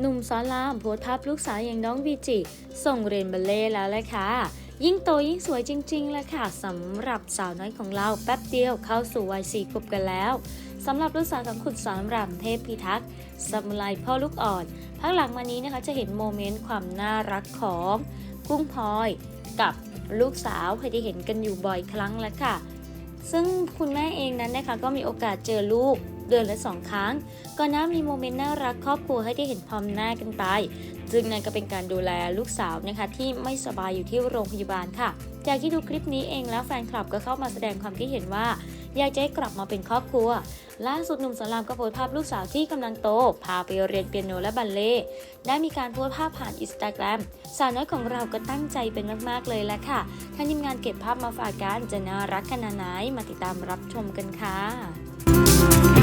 หนุ่มสอนรามโพสภาพลูกสาวอย่างน้องวีจิ ส่งเรียนบัลเล่ต์แล้วแหละค่ะ ยิ่งโตยิ่งสวยจริงๆแหละค่ะสำหรับสาวน้อยของเราแป๊บเดียวเข้าสู่วัยสี่ขวบกันแล้วสำหรับลูกสาวของคุณสอนรามเทพพิทักษ์สมุไรพ่อลูกอ่อนพักหลังมานี้นะคะจะเห็นโมเมนต์ความน่ารักของกุ้งพลอยกับลูกสาวให้ได้เห็นกันอยู่บ่อยครั้งแล้วค่ะ ซึ่งคุณแม่เองนั้นนะคะก็มีโอกาสเจอลูก เดือนละสองครั้ง ก่อนหน้ามีโมเมนต์น่ารักครอบครัวให้ได้เห็นพร้อมหน้ากันไปซึ่งนั่นก็เป็นการดูแลลูกสาวนะคะที่ไม่สบายอยู่ที่โรงพยาบาลค่ะ จากที่ดูคลิปนี้เองแล้วแฟนคลับก็เข้ามาแสดงความคิดเห็นว่า อยากจะให้กลับมาเป็นครอบครัว ล่าสุดหนุ่มสอนรามก็โพสภาพลูกสาวที่กำลังโต พาไปเรียนเปียโนและบัลเล่ได้มีการโพสภาพผ่านอินสตาแกรมสาวน้อยของเราก็ตั้งใจเป็นมากๆเลยแหละค่ะทางทีมงานเก็บภาพมาฝากกันจะน่ารักขนาดไหนมาติดตามรับชมกันค่ะ